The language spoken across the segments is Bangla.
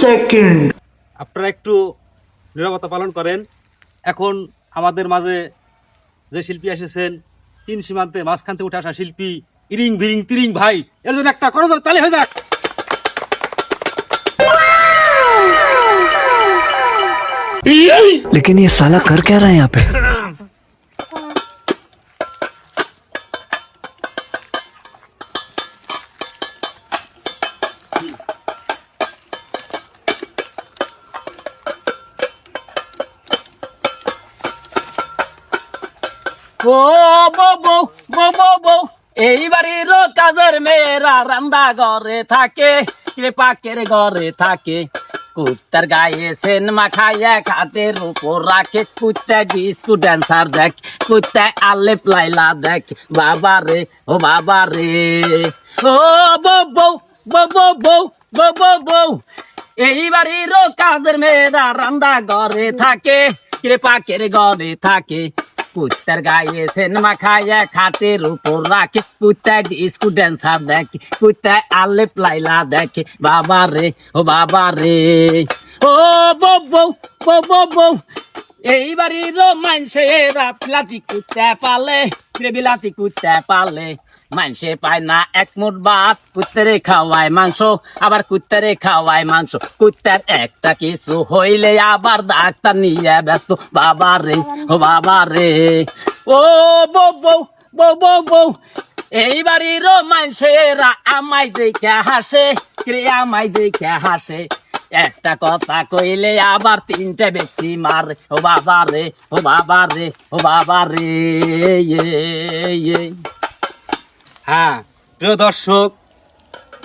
সেকেন্ড আপনারা একটু নিরাপত্তা পালন করেন এখন আমাদের মাঝে যে শিল্পী এসেছেন তিন সীমান্তে মাঝখান থেকে উঠে আসা শিল্পী ইরিং ভিরিং তিরিং ভাই এর জন্য একটা করো তালে হয়ে যাক लेकिन ये साला कर क्या रहा है यहाँ पे ও বউ বউ বউ বউ বউ এই বাড়ির কাজের মেয়েরা রান্দা ঘরে থাকে পাকের ঘরে থাকে। কুত্তার গায়ে সেন মাখাইয়া খাটের উপর রাখে, কুচ্চা ডিস্কু ড্যান্সার দেখ, কুত্তায় আলে প্লাইলা দেখ, বাবা রে, ও বাবা রে। ও বউ বউ বউ বউ বউ বউ বউ বউ এই বাড়ির কাজের মেয়েরা রান্দা ঘরে থাকে কিরে পাকের ঘরে থাকে। পুত্তার গায়ে সেন মাখায় খাতের উপর রাখে। পুত্তায় স্টুডেন্ট সাপ দেখে পুত্তায় আলে প্লাইলা দেখে। বাবা রে, ও বাবা রে, ও বৌ বৌ বৌ বৌ বৌ এই বাড়ির মানসে রাবিলাতি কুত্তে পালে বিলাতি কুত্তে পালে। মানুষে পায় না এক মুঠ ভাত কুত্তারে খাওয়ায় মাংস আবার কুত্তারে খাওয়ায় মাংস। কুত্তার একটা কিছু হইলে আবার ডাক্তার নিয়ে ব্যস্ত। বাবা রে ও বাবা রে ও বউ বউ বউ বউ এই বাড়ির মানুষেরা আমায় দেখে হাসে রে আমায় দেখে হাসে। একটা কথা কইলে আবার তিনটে ব্যক্তি মারে ও বাবা রে ও বাবা রে ও বাবা রে ইয়ে, ইয়ে। হ্যাঁ প্রিয় দর্শক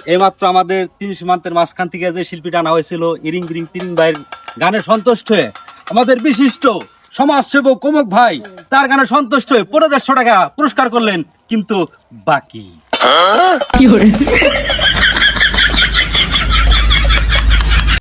এইমাত্র আমাদের তিন সীমান্তের মাঝখান থেকে যে শিল্পীটা আনা হয়েছিল ইরিং গিরিং তিরিং ভাইয়ের গানে সন্তুষ্ট হয়ে আমাদের বিশিষ্ট সমাজসেবক কুমক ভাই তার গানে সন্তুষ্ট হয়ে পনেরো দেড়শো টাকা পুরস্কার করলেন কিন্তু বাকি।